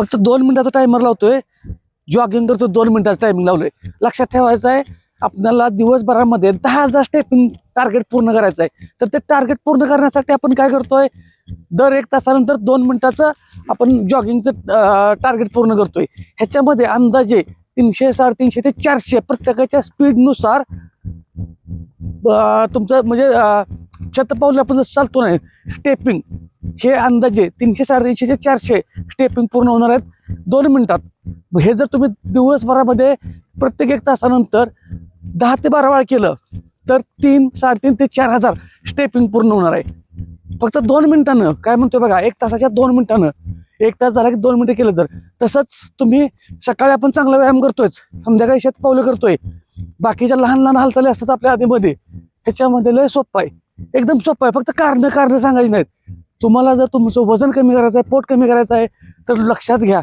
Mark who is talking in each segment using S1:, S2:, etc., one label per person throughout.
S1: फक्त दोन मिनिटाचा टायमर लावतोय. जॉगिंग करतो दोन मिनिटाचा टायमिंग लावलोय. लक्षात ठेवायचं आहे आपल्याला दिवसभरामध्ये दहा हजार स्टेपिंग टार्गेट पूर्ण करायचं आहे. तर ते टार्गेट पूर्ण करण्यासाठी आपण काय करतोय? दर एक तासानंतर दोन मिनिटाचं आपण जॉगिंगचं टार्गेट पूर्ण करतोय. ह्याच्यामध्ये अंदाजे तीनशे साडेतीनशे ते चारशे प्रत्येकाच्या स्पीडनुसार तुमचं म्हणजे छत शतपावली आपण जसं चालतो नाही स्टेपिंग हे अंदाजे तीनशे साडेतीनशे ते चारशे स्टेपिंग पूर्ण होणार आहेत. दोन मिनिटात. मग हे जर तुम्ही दिवसभरामध्ये प्रत्येक एक तासानंतर दहा ते बारा वेळा केलं तर तीन साडेतीन ते चार हजार स्टेपिंग पूर्ण होणार आहे. फक्त दोन मिनिटानं काय म्हणतोय बघा एक तासाच्या दोन मिनिटानं एक तास झाला की दोन मिनिटं केलं तर. तसंच तुम्ही सकाळी आपण चांगला व्यायाम करतोयच संध्याकाळी शेत पावलं करतोय. बाकीच्या लहान लहान हालचाली असतात आपल्या आधीमध्ये. ह्याच्यामध्ये लय सोपं आहे. एकदम सोपं आहे. फक्त कारणं कारणं सांगायची नाहीत. तुम्हाला जर तुमचं वजन कमी करायचं आहे पोट कमी करायचं आहे तर लक्षात घ्या.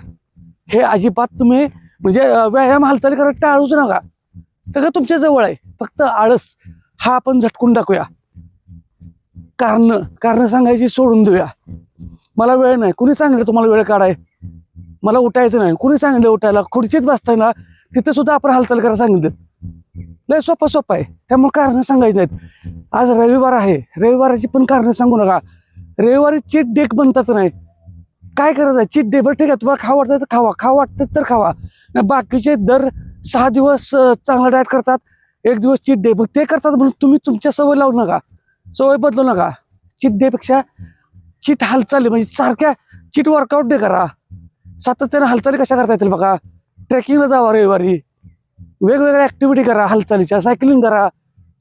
S1: हे अजिबात तुम्ही म्हणजे व्यायाम हालचाली करत टाळूच नका. सगळं तुमच्या जवळ आहे. फक्त आळस हा आपण झटकून टाकूया. कारण कारण सांगायची सोडून देऊया. मला वेळ नाही. कुणी सांगितलं तुम्हाला वेळ काढाय? मला उठायचं नाही. कुणी सांगितलं उठायला? खुर्चीत बसताना तिथे सुद्धा आपण हालचाल करायला सांगितलं. लय सोपं सोपं आहे. त्यामुळे कारणं सांगायची नाहीत. आज रविवार आहे. रविवाराची पण कारणं सांगू नका. रविवारी चीट डेक बनतात नाही काय करायचं? चीट डे बरं ठीक आहे. तुम्हाला खावं वाटतं तर खावा. खावं वाटतं तर खावा. बाकीचे दर सहा दिवस चांगला डाएट करतात. एक दिवस चीट डे मग ते करतात म्हणून तुम्ही तुमच्या सवय लावू नका. सवय बदलू नका. चीट डेपेक्षा चीट हालचाली म्हणजे सारख्या चीट वर्कआउट डे करा. सातत्यानं हालचाली कशा करता येतील बघा. ट्रेकिंगला जावा रविवारी. वेगवेगळ्या ॲक्टिव्हिटी करा हालचालीच्या. सायकलिंग करा.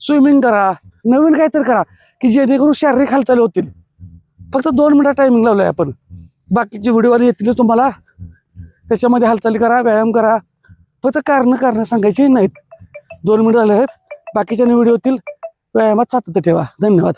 S1: स्विमिंग करा. नवीन काहीतरी करा. की जेणेकरून शारीरिक हालचाली होतील. फक्त दोन मिनिटं टायमिंग लावलंय आपण. बाकीचे व्हिडिओ येतीलच तुम्हाला. त्याच्यामध्ये हालचाली करा व्यायाम करा. फक्त कारणं कारणं सांगायची नाहीत. दोन मिनिटं झाले आहेत. बाकीच्या व्हिडिओतील व्यायामात सातत्य ठेवा. धन्यवाद.